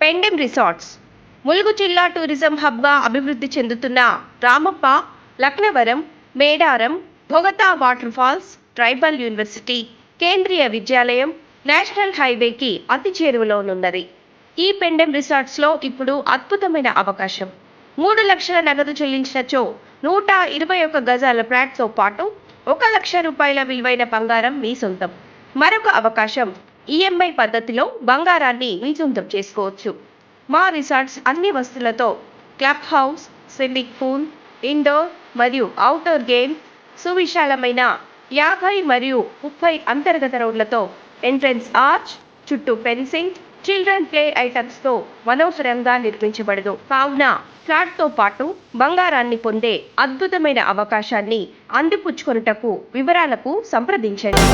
Pendem resorts. Mulugu జిల్లా tourism హబ్గా అభివృద్ధి చెందుతున్న Ramappa Laknavaram Medaram Bogatha water falls tribal university కేంద్రీయ విద్యాలయం నేషనల్ హైవేకి అతి చేరువలోనున్నది. ఈ పెండెం రిసార్ట్స్లో ఇప్పుడు అద్భుతమైన అవకాశం. మూడు లక్షల నగదు చెల్లించినచో నూట ఇరవై ఒక్క గజాల ఫ్లాట్తో పాటు ఒక లక్ష రూపాయల విలువైన బంగారం మీ సొంతం. మరొక అవకాశం ఈఎంఐ పద్ధతిలో బంగారాన్ని విజుంతం చేసుకోవచ్చు. మా రిసార్ట్స్ అన్ని వస్తువులతో club house swimming pool indoor మరియు అవుట్డోర్ గేమ్ సువిశాలమైన యాభై మరియు ముప్పై అంతర్గత రోడ్లతో ఎంట్రన్స్ ఆర్చ్ చుట్టూ ఫెన్సింగ్ చిల్డ్రన్ ప్లే ఐటమ్స్తో మనోహరంగా నిర్మించబడదు. కావున ఫ్లాట్తో పాటు బంగారాన్ని పొందే అద్భుతమైన అవకాశాన్ని అందిపుచ్చుకొనుటకు వివరాలకు సంప్రదించండి.